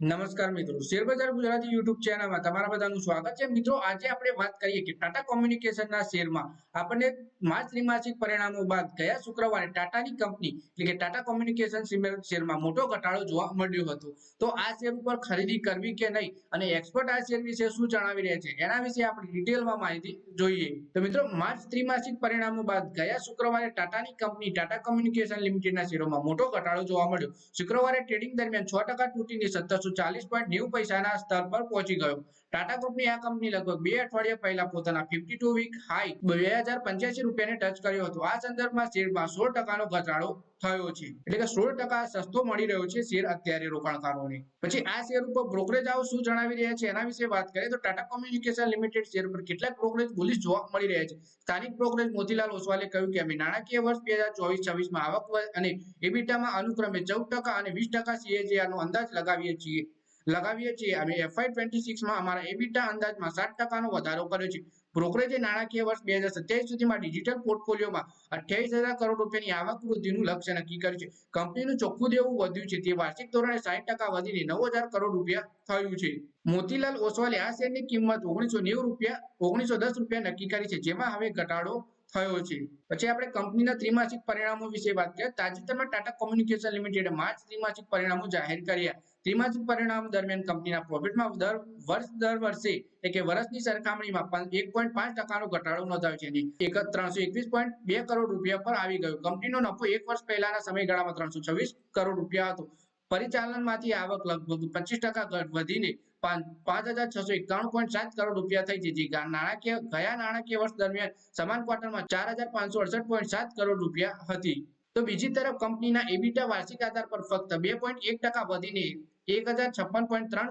નમસ્કાર મિત્રો. શેરબજાર ગુજરાતી યુટ્યુબ ચેનલમાં તમારા બધાનું સ્વાગત છે. મિત્રો, આજે આપણે વાત કરીએ કે ટાટા કોમ્યુનિકેશનના શેરમાં આપણને માર્ચ ત્રિમાસિક પરિણામો બાદ ગયા શુક્રવારે ટાટાની કંપની, એટલે કે ટાટા કોમ્યુનિકેશન શેરમાં મોટો ઘટાડો જોવા મળ્યો હતો. તો આ શેર ઉપર ખરીદી કરવી કે નહીં અને એક્સપર્ટ આ શેર વિશે શું જણાવી રહ્યા છે, એના વિશે આપણે ડિટેલમાં માહિતી જોઈએ. તો મિત્રો, માર્ચ ત્રિમાસિક પરિણામો બાદ ગયા શુક્રવારે ટાટાની કંપની, ટાટા કોમ્યુનિકેશન લિમિટેડના શેરોમાં મોટો ઘટાડો જોવા મળ્યો. શુક્રવારે ટ્રેડિંગ દરમિયાન છ ટકા તૂટીને સત્તરસો જણાવી રહ્યા છે એના વિશે વાત કરીએ તો ટાટા કોમ્યુનિકેશન લિમિટેડ શેર પર કેટલાક બ્રોકરેજ બોલીસ જોવા મળી રહ્યા છે. સ્થાનિક બ્રોકરેજ મોતીલાલ ઓસવાલે કહ્યું કે અમે નાણાકીય વર્ષ બે હજાર ચોવીસ છવ્વીસમાં આવક અને એબીટામાં અનુક્રમે ચૌદ ટકા અને વીસ ટકા સીએજીઆર નો અંદાજ લગાવીએ છીએ. લગાવીએ છીએ. અમે એફઆઈ ટ્વેન્ટી સિક્સમાં અમારા એબીટા અંદાજમાં સાત ટકાનો વધારો કર્યો છે. બ્રોકરેજે નાણાકીય વર્ષ બે હજાર સત્યાવીસ સુધીમાં ડિજિટલ પોર્ટફોલિયોમાં અઠ્યાવીસ હજાર કરોડ રૂપિયાની આવક વૃદ્ધિનું લક્ષ્ય નક્કી કર્યું છે. કંપનીનું ચોખ્ખું દેવું વધ્યું છે. તે વાર્ષિક ધોરણે સાઠ ટકા વધીને નવ હજાર કરોડ રૂપિયા થયું છે. મોતીલાલ ઓસવાલે આ શેરની કિંમત ઓગણીસો નેવું રૂપિયા, ઓગણીસો દસ રૂપિયા નક્કી કરી છે. જેમાં હવે ઘટાડો થયો છે. પછી આપણે કંપનીના ત્રિમાસિક પરિણામો વિશે વાત કરીએ. તાજેતરમાં ટાટા કોમ્યુનિકેશન લિમિટેડે માર્ચ ત્રિમાસિક પરિણામો જાહેર કર્યા. ત્રિમાસિક પરિણામ દરમિયાન કંપનીના પ્રોફિટમાં દર વર્ષ, દર વર્ષે એટલે કે વર્ષની સરખામણીમાં એક પોઈન્ટ પાંચ ટકાનો ઘટાડો નોંધાયો છે. એક ત્રણસો એકવીસ પોઈન્ટ બે કરોડ રૂપિયા પર આવી ગયો. કંપનીનો નફો એક વર્ષ પહેલાના સમયગાળામાં ત્રણસો છવ્વીસ કરોડ રૂપિયા હતો. પરિચાલનમાંથી આવક લગભગ પચીસ ટકા વધીને પાંચ હજાર છસો એકાણું પોઈન્ટ સાત કરોડ રૂપિયા થઈ છે. જે નાણાકીય, ગયા નાણાકીય વર્ષ દરમિયાન સમાન ક્વાર્ટરમાં ચાર હજાર પાંચસો અડસઠ પોઈન્ટ સાત કરોડ રૂપિયા હતી. તો બીજી તરફ કંપનીના એબીટા વાર્ષિક આધાર પર ફક્ત બે પોઈન્ટ એક ટકા વધીને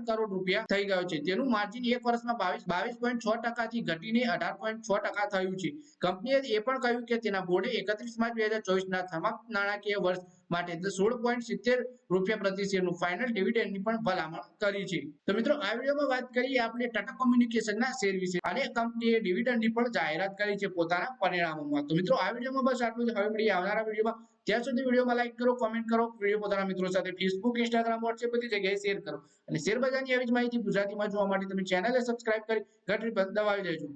કરોડ રૂપિયા થઈ ગયો છે. તેનું માર્જિન એક વર્ષમાં બાવીસ બાવીસ પોઈન્ટ છ ટકાથી ઘટીને અઢાર પોઈન્ટ છ ટકા થયું છે. કંપનીએ એ પણ કહ્યું કે તેના બોર્ડે એકત્રીસ માર્ચ બે હજાર ચોવીસના સમાપ્ત નાણાકીય વર્ષ માટે સોળ પોઈન્ટ સિત્તેર રૂપિયા પ્રતિ શેરનું ફાઇનલ ડિવિડન્ડની પણ ભલામણ કરી છે. તો મિત્રો, આ વિડીયોમાં વાત કરીએ આપણે ટાટા કોમ્યુનિકેશનના શેર વિશે. અને કંપનીએ ડિવિડન્ડની પણ જાહેરાત કરી છે પોતાના પરિણામોમાં. તો મિત્રો, આ વિડીયોમાં બસ આટલું જ. હવે મળીએ આવનારા વિડીયોમાં. ત્યાં સુધી વિડીયોમાં લાઈક કરો કોમેન્ટ કરો, વીડિયો પોતાના મિત્રો સાથે ફેસબુક ઇન્સ્ટાગ્રામ વોટ્સએપ બધી જગ્યાએ શેર કરો. અને શેરબજારની આવી જ માહિતી ગુજરાતીમાં જોવા માટે તમે ચેનલને સબસ્ક્રાઇબ કરી, ઘંટડી પર દબાવી દેજો.